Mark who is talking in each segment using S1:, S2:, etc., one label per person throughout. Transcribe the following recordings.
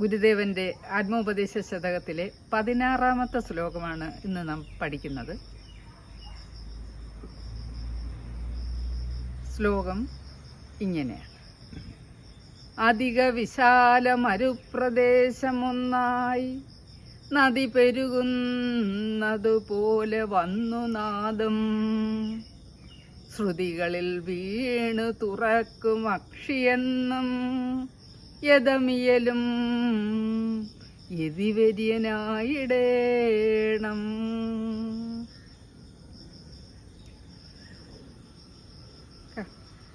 S1: ഗുരുദേവന്റെ ആത്മോപദേശ ശതകത്തിലെ പതിനാറാമത്തെ ശ്ലോകമാണ് ഇന്ന് നാം പഠിക്കുന്നത്. ശ്ലോകം ഇങ്ങനെയാണ് അധിക വിശാല മരുപ്രദേശമൊന്നായി നദി പെരുകുന്നതുപോലെ വന്നു നാദം. ശ്രുതികളിൽ വീണു തുറക്കും അക്ഷിയെന്നും യഥമിയലും യതിവര്യനായിടേണം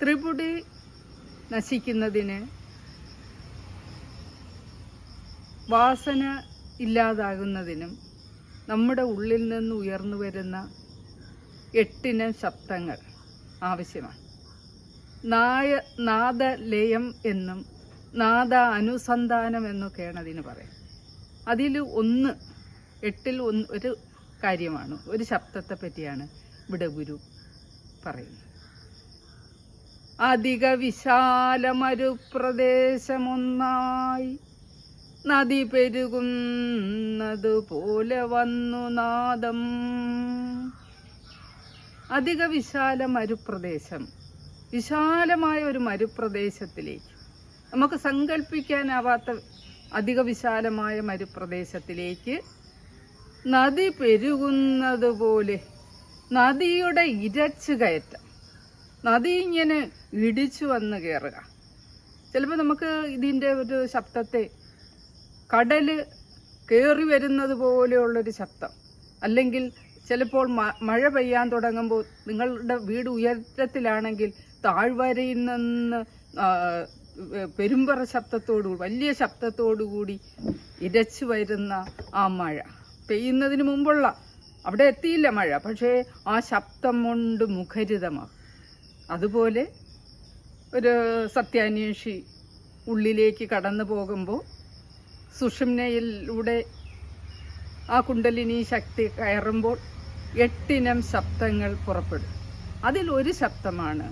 S1: ത്രിപുടി നശിക്കുന്നതിന് വാസന ഇല്ലാതാകുന്നതിനും നമ്മുടെ ഉള്ളിൽ നിന്ന് ഉയർന്നു വരുന്ന എട്ടിനം ശബ്ദങ്ങൾ ആവശ്യമാണ്. നായ നാദലയം എന്നും നാദ അനുസന്ധാനം എന്നൊക്കെയാണ് അതിന് പറയാം അതിൽ ഒന്ന് എട്ടിൽ ഒന്ന് ഒരു കാര്യമാണ്. ഒരു ശബ്ദത്തെ പറ്റിയാണ് ഇവിടെ ഗുരു പറയുന്നത്. അധിക വിശാലമൊരു പ്രദേശമൊന്നായി നദി പെരുകുന്നത് പോലെ വന്നു നാദം. അധിക വിശാല മരുപ്രദേശം വിശാലമായ ഒരു മരുപ്രദേശത്തിലേക്ക് നമുക്ക് സങ്കല്പിക്കാനാവാത്ത അധിക വിശാലമായ മരുപ്രദേശത്തിലേക്ക് നദി പെരുകുന്നത് പോലെ നദിയുടെ ഇരച്ചു കയറ്റം. നദി ഇങ്ങനെ ഇടിച്ചു വന്ന് കയറുക ചിലപ്പോൾ നമുക്ക് ഇതിന്റെ ഒരു ശബ്ദത്തെ കടൽ കയറി വരുന്നത് പോലെയുള്ളൊരു ശബ്ദം. അല്ലെങ്കിൽ ചിലപ്പോൾ മഴ പെയ്യാൻ തുടങ്ങുമ്പോൾ നിങ്ങളുടെ വീട് ഉയരത്തിലാണെങ്കിൽ താഴ്വരയിൽ നിന്ന് പെരുമ്പറ ശബ്ദത്തോടു വലിയ ശബ്ദത്തോടുകൂടി ഇരച്ചു വരുന്ന ആ മഴ. പെയ്യുന്നതിന് മുമ്പുള്ള അവിടെ എത്തിയില്ല മഴ പക്ഷേ ആ ശബ്ദം കൊണ്ട് മുഖരിതമാകും. അതുപോലെ ഒരു സത്യാന്വേഷി ഉള്ളിലേക്ക് കടന്നു പോകുമ്പോൾ സുഷുമ്നയിലൂടെ ആ കുണ്ടലിനി ശക്തി കയറുമ്പോൾ എട്ടിനം ശബ്ദങ്ങൾ പുറപ്പെടും. അതിൽ ഒരു ശബ്ദമാണ്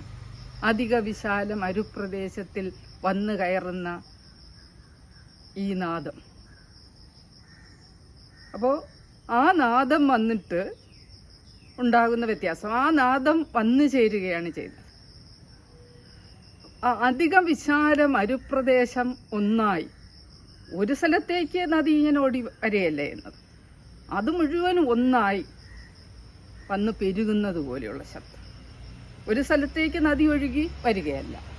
S1: അധിക വിശാലം അരുപ്രദേശത്തിൽ വന്നു കയറുന്ന ഈ നാദം. അപ്പോൾ ആ നാദം വന്നിട്ട് ഉണ്ടാകുന്ന വ്യത്യാസം. ആ നാദം വന്നു ചേരുകയാണ് ചെയ്തത് അധികം വിശാലം അരുപ്രദേശം ഒന്നായി. ഒരു സ്ഥലത്തേക്ക് നദി ഇങ്ങനെ ഓടി വരെയല്ലേ എന്നത്. അത് മുഴുവനും ഒന്നായി വന്ന് പെരുകുന്നത് പോലെയുള്ള ശബ്ദം. ഒരു സ്ഥലത്തേക്ക് നദി ഒഴുകി വരികയല്ല.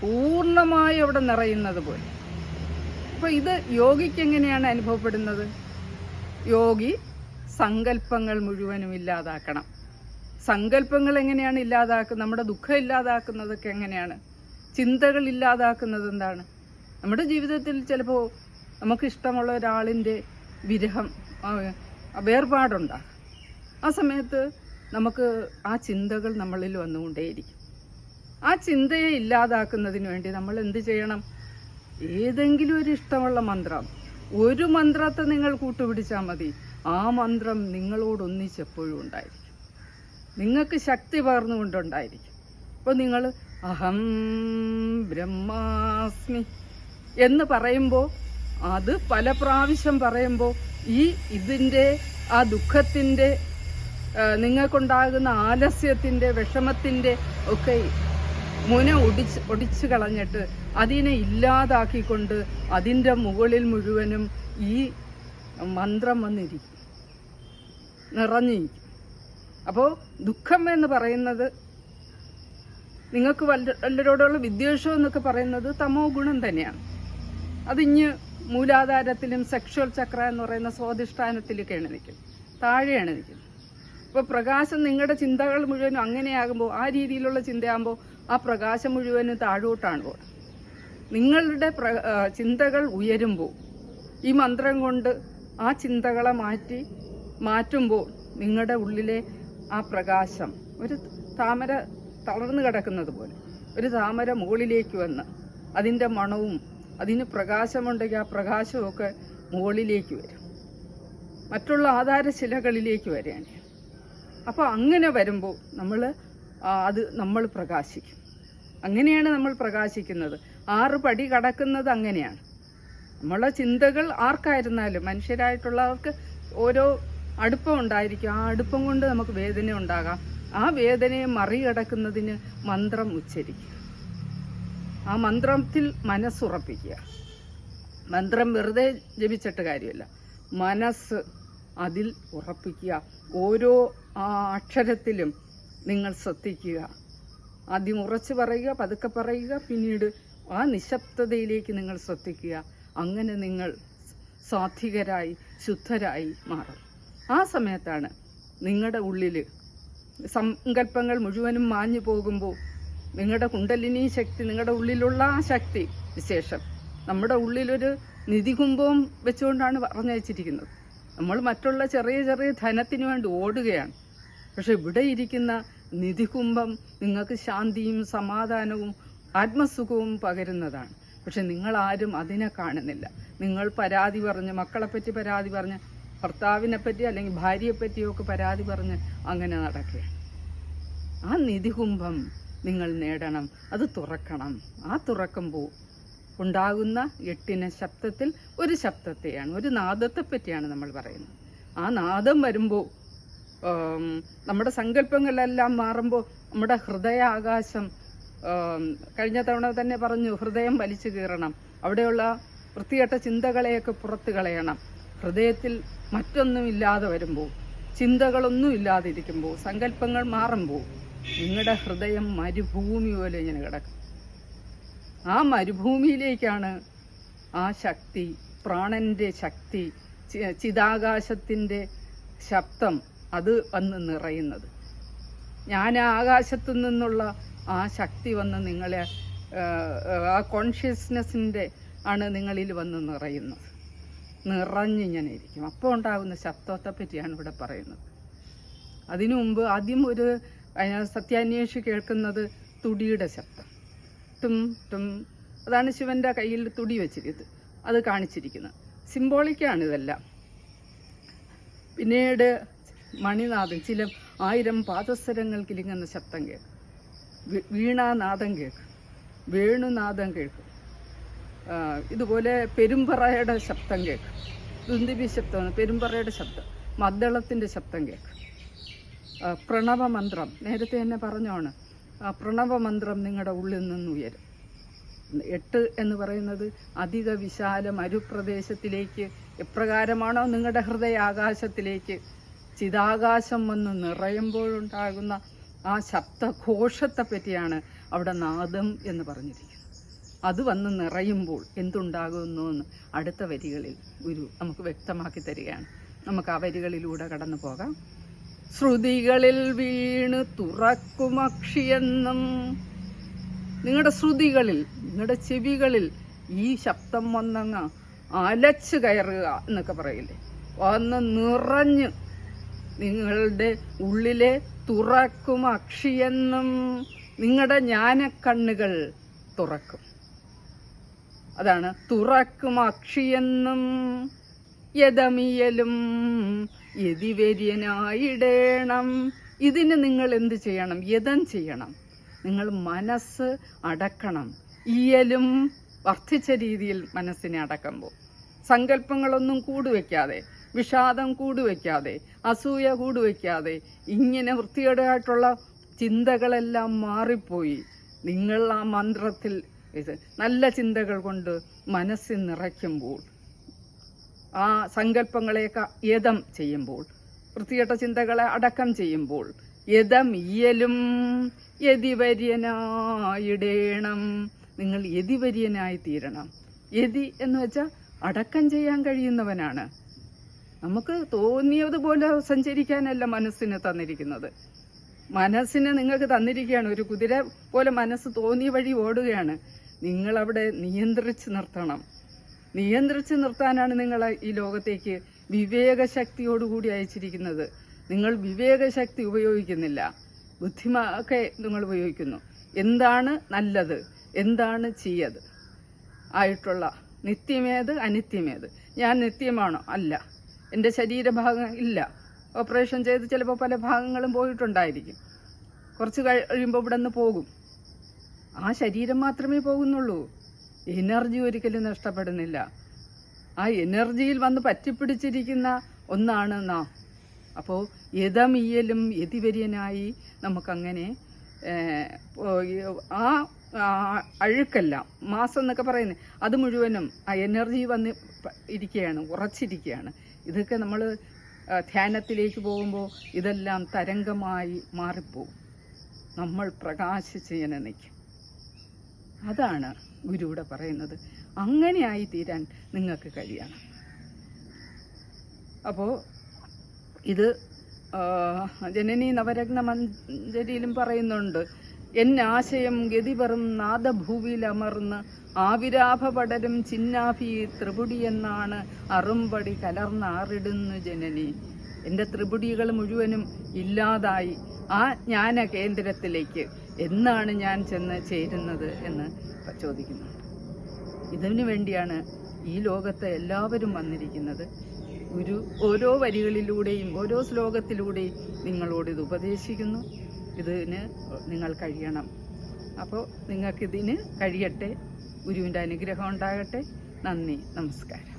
S1: പൂർണമായി അവിടെ നിറയുന്നത് പോലെ. അപ്പോൾ ഇത് യോഗിക്ക് എങ്ങനെയാണ് അനുഭവപ്പെടുന്നത്? യോഗി സങ്കല്പങ്ങൾ മുഴുവനും ഇല്ലാതാക്കണം. സങ്കല്പങ്ങൾ എങ്ങനെയാണ് ഇല്ലാതാക്കുന്നത് നമ്മുടെ ദുഃഖം ഇല്ലാതാക്കുന്നതൊക്കെ എങ്ങനെയാണ്? ചിന്തകൾ ഇല്ലാതാക്കുന്നത് എന്താണ്? നമ്മുടെ ജീവിതത്തിൽ ചിലപ്പോൾ നമുക്ക് ഇഷ്ടമുള്ള ഒരാളിന്റെ വിരഹം വേർപാടുണ്ടാകും. ആ സമയത്ത് നമുക്ക് ആ ചിന്തകൾ നമ്മളിൽ വന്നുകൊണ്ടേയിരിക്കും. ആ ചിന്തയെ ഇല്ലാതാക്കുന്നതിന് വേണ്ടി നമ്മൾ എന്ത് ചെയ്യണം? ഏതെങ്കിലും ഒരു ഇഷ്ടമുള്ള മന്ത്രം. ഒരു മന്ത്രത്തെ നിങ്ങൾ കൂട്ടുപിടിച്ചാൽ മതി. ആ മന്ത്രം നിങ്ങളോടൊന്നിച്ചെപ്പോഴും ഉണ്ടായിരിക്കും. നിങ്ങൾക്ക് ശക്തി പകർന്നുകൊണ്ടുണ്ടായിരിക്കും. അപ്പോൾ നിങ്ങൾ അഹം ബ്രഹ്മാസ്മി എന്ന് പറയുമ്പോൾ അത് പല പ്രാവശ്യം പറയുമ്പോൾ ഈ ഇതിന്റെ ആ ദുഃഖത്തിന്റെ നിങ്ങൾക്കുണ്ടാകുന്ന ആലസ്യത്തിന്റെ വിഷമത്തിന്റെ ഒക്കെ മുന ഒടിച്ച് ഒടിച്ചു കളഞ്ഞിട്ട് അതിനെ ഇല്ലാതാക്കിക്കൊണ്ട് അതിന്റെ മുകളിൽ മുഴുവനും ഈ മന്ത്രം വന്നിരിക്കും. നിറഞ്ഞിരിക്കും. അപ്പോൾ ദുഃഖം എന്ന് പറയുന്നത് നിങ്ങൾക്ക് വല്ല വല്ലരോടുള്ള വിദ്വേഷം എന്നൊക്കെ പറയുന്നത് തമോ ഗുണം തന്നെയാണ്. അതിഞ്ഞ് മൂലാധാരത്തിലും സെക്ഷുവൽ ചക്ര എന്ന് പറയുന്ന സ്വാധിഷ്ഠാനത്തിലൊക്കെയാണ് നിൽക്കുന്നത്. താഴെയാണ് നിൽക്കുന്നത്. അപ്പോൾ പ്രകാശം നിങ്ങളുടെ ചിന്തകൾ മുഴുവനും അങ്ങനെയാകുമ്പോൾ ആ രീതിയിലുള്ള ചിന്തയാകുമ്പോൾ ആ പ്രകാശം മുഴുവനും താഴോട്ടാണ് പോകുന്നത് നിങ്ങളുടെ ചിന്തകൾ ഉയരുമ്പോൾ ഈ മന്ത്രം കൊണ്ട് ആ ചിന്തകളെ മാറ്റി മാറ്റുമ്പോൾ നിങ്ങളുടെ ഉള്ളിലെ ആ പ്രകാശം ഒരു താമര തളർന്നു കിടക്കുന്നത് പോലെ ഒരു താമര മുകളിലേക്ക് വന്ന് അതിന്റെ മണവും അതിന് പ്രകാശമുണ്ടെങ്കിൽ ആ പ്രകാശമൊക്കെ മുകളിലേക്ക് വരും. മറ്റുള്ള ആധാരശിലകളിലേക്ക് വരികയാണ്. അപ്പോൾ അങ്ങനെ വരുമ്പോൾ നമ്മൾ അത് നമ്മൾ പ്രകാശിക്കും. അങ്ങനെയാണ് നമ്മൾ പ്രകാശിക്കുന്നത്. ആറ് പടി കടക്കുന്നത് അങ്ങനെയാണ്. നമ്മളെ ചിന്തകൾ ആർക്കായിരുന്നാലും മനുഷ്യരായിട്ടുള്ളവർക്ക് ഓരോ അടുപ്പം ഉണ്ടായിരിക്കും. ആ അടുപ്പം കൊണ്ട് നമുക്ക് വേദന ഉണ്ടാകാം. ആ വേദനയെ മറികടക്കുന്നതിന് മന്ത്രം ഉച്ചരിക്കുക. ആ മന്ത്രത്തിൽ മനസ്സുറപ്പിക്കുക. മന്ത്രം വെറുതെ ജപിച്ചിട്ട് കാര്യമില്ല. മനസ്സ് അതിൽ ഉറപ്പിക്കുക. ഓരോ അക്ഷരത്തിലും നിങ്ങൾ ശ്രദ്ധിക്കുക. ആദ്യം ഉറച്ചു പറയുക പതുക്കെ പറയുക പിന്നീട് ആ നിശബ്ദതയിലേക്ക് നിങ്ങൾ ശ്രദ്ധിക്കുക. അങ്ങനെ നിങ്ങൾ സാധികരായി ശുദ്ധരായി മാറും. ആ സമയത്താണ് നിങ്ങളുടെ ഉള്ളിൽ സങ്കല്പങ്ങൾ മുഴുവനും മാഞ്ഞു പോകുമ്പോൾ നിങ്ങളുടെ കുണ്ടലിനി ശക്തി നിങ്ങളുടെ ഉള്ളിലുള്ള ആ ശക്തി വിശേഷം. നമ്മുടെ ഉള്ളിലൊരു നിധികുംഭവും വെച്ചുകൊണ്ടാണ് പറഞ്ഞയച്ചിരിക്കുന്നത്. നമ്മൾ മറ്റുള്ള ചെറിയ ചെറിയ ധനത്തിന് വേണ്ടി ഓടുകയാണ്. പക്ഷെ ഇവിടെ ഇരിക്കുന്ന നിധികുംഭം നിങ്ങൾക്ക് ശാന്തിയും സമാധാനവും ആത്മസുഖവും പകരുന്നതാണ്. പക്ഷെ നിങ്ങൾ ആരും അതിനെ കാണുന്നില്ല. നിങ്ങൾ പരാതി പറഞ്ഞ് മക്കളെപ്പറ്റി പരാതി പറഞ്ഞ് ഭർത്താവിനെ പറ്റി അല്ലെങ്കിൽ ഭാര്യയെപ്പറ്റിയോ ഒക്കെ പരാതി പറഞ്ഞ് അങ്ങനെ നടക്കുക ആ നിധികുംഭം നിങ്ങൾ നേടണം. അത് തുറക്കണം. ആ തുറക്കുമ്പോൾ ഉണ്ടാകുന്ന എട്ടിന ശബ്ദത്തിൽ ഒരു ശബ്ദത്തെയാണ് ഒരു നാദത്തെ പറ്റിയാണ് നമ്മൾ പറയുന്നത്. ആ നാദം വരുമ്പോൾ നമ്മുടെ സങ്കല്പങ്ങളെല്ലാം മാറുമ്പോൾ നമ്മുടെ ഹൃദയാകാശം കഴിഞ്ഞ തവണ തന്നെ പറഞ്ഞു ഹൃദയം വലിച്ചു കീറണം. അവിടെയുള്ള വൃത്തികെട്ട ചിന്തകളെയൊക്കെ പുറത്തു കളയണം. ഹൃദയത്തിൽ മറ്റൊന്നും ഇല്ലാതെ വരുമ്പോൾ ചിന്തകളൊന്നും ഇല്ലാതിരിക്കുമ്പോൾ സങ്കല്പങ്ങൾ മാറുമ്പോൾ നിങ്ങളുടെ ഹൃദയം മരുഭൂമി പോലെ ഇങ്ങനെ കിടക്കും. ആ മരുഭൂമിയിലേക്കാണ് ആ ശക്തി പ്രാണന്റെ ശക്തി ചിതാകാശത്തിന്റെ ശബ്ദം അത് വന്ന് നിറയുന്നത്. ഞാൻ ആകാശത്തു നിന്നുള്ള ആ ശക്തി വന്ന് നിങ്ങളെ ആ, കോൺഷ്യസ്നെസ്സിന്റെ ആണ് നിങ്ങളിൽ വന്ന് നിറയുന്നത്. നിറഞ്ഞിങ്ങനെ ഇരിക്കും. അപ്പോൾ ഉണ്ടാകുന്ന ശബ്ദത്തെ പറ്റിയാണ് ഇവിടെ പറയുന്നത്. അതിനു മുമ്പ് ആദ്യം ഒരു സത്യാന്വേഷി കേൾക്കുന്നത് തുടിയുടെ ശബ്ദം. ടും ടും. അതാണ് ശിവന്റെ കയ്യിൽ തുടി വെച്ചിരിക്കുന്നത്. അത് കാണിച്ചിരിക്കുന്നത്. സിംബോളിക്കാണ് ഇതെല്ലാം. പിന്നീട് മണിനാദം ചില ആയിരം പാദസ്വരങ്ങൾ കിലുങ്ങുന്ന ശബ്ദം കേൾക്കും വീണാനാഥം കേൾക്കും. വേണുനാദം കേൾക്കും. ഇതുപോലെ പെരുമ്പറയുടെ ശബ്ദം കേൾക്കും. ദുന്തിബി ശബ്ദമാണ് പെരുമ്പറയുടെ ശബ്ദം. മദ്ദളത്തിന്റെ ശബ്ദം കേൾക്കും. പ്രണവമന്ത്രം. നേരത്തെ തന്നെ പറഞ്ഞോണ്. പ്രണവമന്ത്രം നിങ്ങളുടെ ഉള്ളിൽ നിന്ന് ഉയരും. എട്ട് എന്ന് പറയുന്നത് അധിക വിശാല മരുപ്രദേശത്തിലേക്ക് എപ്രകാരമാണോ നിങ്ങളുടെ ഹൃദയാകാശത്തിലേക്ക് ചിതാകാശം വന്ന് നിറയുമ്പോഴുണ്ടാകുന്ന ആ ശബ്ദഘോഷത്തെ പറ്റിയാണ് അവിടെ നാദം എന്ന് പറഞ്ഞിരിക്കുന്നത്. അത് വന്ന് നിറയുമ്പോൾ എന്തുണ്ടാകുന്നു എന്ന് അടുത്ത വരികളിൽ ഗുരു നമുക്ക് വ്യക്തമാക്കി തരികയാണ്. നമുക്ക് ആ വരികളിലൂടെ കടന്നു പോകാം. ശ്രുതികളിൽ വീണ് തുറക്കുമക്ഷിയെന്നും നിങ്ങളുടെ ശ്രുതികളിൽ നിങ്ങളുടെ ചെവികളിൽ ഈ ശബ്ദം വന്നങ്ങ് അലച്ചു കയറുക എന്നൊക്കെ പറയില്ലേ? വന്ന് നിറഞ്ഞ് നിങ്ങളുടെ ഉള്ളിലെ തുറക്കും അക്ഷിയെന്നും നിങ്ങളുടെ ജ്ഞാനക്കണ്ണുകൾ തുറക്കും. അതാണ് തുറക്കും അക്ഷിയെന്നും യഥമിയലും യതിവര്യനായിടേണം. ഇതിന് നിങ്ങൾ എന്ത് ചെയ്യണം? യഥം ചെയ്യണം. നിങ്ങൾ മനസ്സ് അടക്കണം. ഇയലും വർദ്ധിച്ച രീതിയിൽ മനസ്സിനെ അടക്കുമ്പോൾ. സങ്കല്പങ്ങളൊന്നും കൂടുവെക്കാതെ വിഷാദം കൂടുവയ്ക്കാതെ അസൂയ കൂടുവയ്ക്കാതെ ഇങ്ങനെ വൃത്തികേടായിട്ടുള്ള ചിന്തകളെല്ലാം മാറിപ്പോയി. നിങ്ങൾ ആ മന്ത്രത്തിൽ നല്ല ചിന്തകൾ കൊണ്ട് മനസ്സിൽ നിറയ്ക്കുമ്പോൾ ആ സങ്കല്പങ്ങളെയൊക്കെ യഥം ചെയ്യുമ്പോൾ വൃത്തികെട്ട ചിന്തകളെ അടക്കം ചെയ്യുമ്പോൾ യഥം ഇയലും യതിവര്യനായിടേണം. നിങ്ങൾ യതിവര്യനായി തീരണം യതി എന്ന് വെച്ചാൽ അടക്കം ചെയ്യാൻ കഴിയുന്നവനാണ്. നമുക്ക് തോന്നിയതുപോലെ സഞ്ചരിക്കാനല്ല മനസ്സിന് തന്നിരിക്കുന്നത്. മനസ്സിനെ നിങ്ങൾക്ക് തന്നിരിക്കുകയാണ്. ഒരു കുതിര പോലെ മനസ്സ് തോന്നിയ വഴി ഓടുകയാണ്. നിങ്ങളവിടെ നിയന്ത്രിച്ച് നിർത്തണം. നിയന്ത്രിച്ച് നിർത്താനാണ് നിങ്ങൾ ഈ ലോകത്തേക്ക് വിവേകശക്തിയോടുകൂടി അയച്ചിരിക്കുന്നത്. നിങ്ങൾ വിവേകശക്തി ഉപയോഗിക്കുന്നില്ല. ബുദ്ധിമൊക്കെ നിങ്ങൾ ഉപയോഗിക്കുന്നു. എന്താണ് നല്ലത്? എന്താണ് ചെയ്യത് ആയിട്ടുള്ള നിത്യമേത് അനിത്യമേത്? ഞാൻ നിത്യമാണോ? അല്ല. എന്റെ ശരീരഭാഗം ഇല്ല. ഓപ്പറേഷൻ ചെയ്ത് ചിലപ്പോൾ പല ഭാഗങ്ങളും പോയിട്ടുണ്ടായിരിക്കും. കുറച്ച് കഴിയുമ്പോൾ ഇവിടെ നിന്ന് പോകും. ആ ശരീരം മാത്രമേ പോകുന്നുള്ളൂ. എനർജി ഒരിക്കലും നഷ്ടപ്പെടുന്നില്ല. ആ എനർജിയിൽ വന്ന് പറ്റിപ്പിടിച്ചിരിക്കുന്ന ഒന്നാണ് നാം. അപ്പോൾ യഥമീയലും യതിവര്യനായി നമുക്കങ്ങനെ ആ അഴുക്കെല്ലാം മാസം എന്നൊക്കെ പറയുന്നത് അത് മുഴുവനും ആ എനർജി വന്ന് ഇരിക്കുകയാണ് ഉറച്ചിരിക്കുകയാണ്. ഇതൊക്കെ നമ്മൾ ധ്യാനത്തിലേക്ക് പോകുമ്പോൾ ഇതെല്ലാം തരംഗമായി മാറിപ്പോവും നമ്മൾ പ്രകാശിച്ച് ഇങ്ങനെ നിൽക്കും. അതാണ് ഗുരുവിടെ പറയുന്നത്. അങ്ങനെയായി തീരാൻ നിങ്ങൾക്ക് കഴിയണം. അപ്പോൾ ഇത് ജനനി നവരത്ന മഞ്ജരിയിലും പറയുന്നുണ്ട് എൻ ആശയം ഗതിപെറും നാദഭൂവിലമർന്ന് ആവിരാഭ പടരും ചിന്നാഭി ത്രിപുടി എന്നാണ് അറുംപടി കലർന്നാറിടുന്നു ജനനി. എന്റെ ത്രിപുടികൾ മുഴുവനും ഇല്ലാതായി. ആ ജ്ഞാന കേന്ദ്രത്തിലേക്ക് എന്നാണ് ഞാൻ ചെന്ന് ചേരുന്നത് എന്ന് ചോദിക്കുന്നു ഇതിനു വേണ്ടിയാണ് ഈ ലോകത്ത് എല്ലാവരും വന്നിരിക്കുന്നത്. ഗുരു ഓരോ വരികളിലൂടെയും ഓരോ ശ്ലോകത്തിലൂടെയും നിങ്ങളോട് ഇത് ഉപദേശിക്കുന്നു. ഇതിന് നിങ്ങൾ കഴിയണം. അപ്പോൾ നിങ്ങൾക്കിതിന് കഴിയട്ടെ. ഗുരുവിന്റെ അനുഗ്രഹം ഉണ്ടാകട്ടെ. നന്ദി. നമസ്കാരം.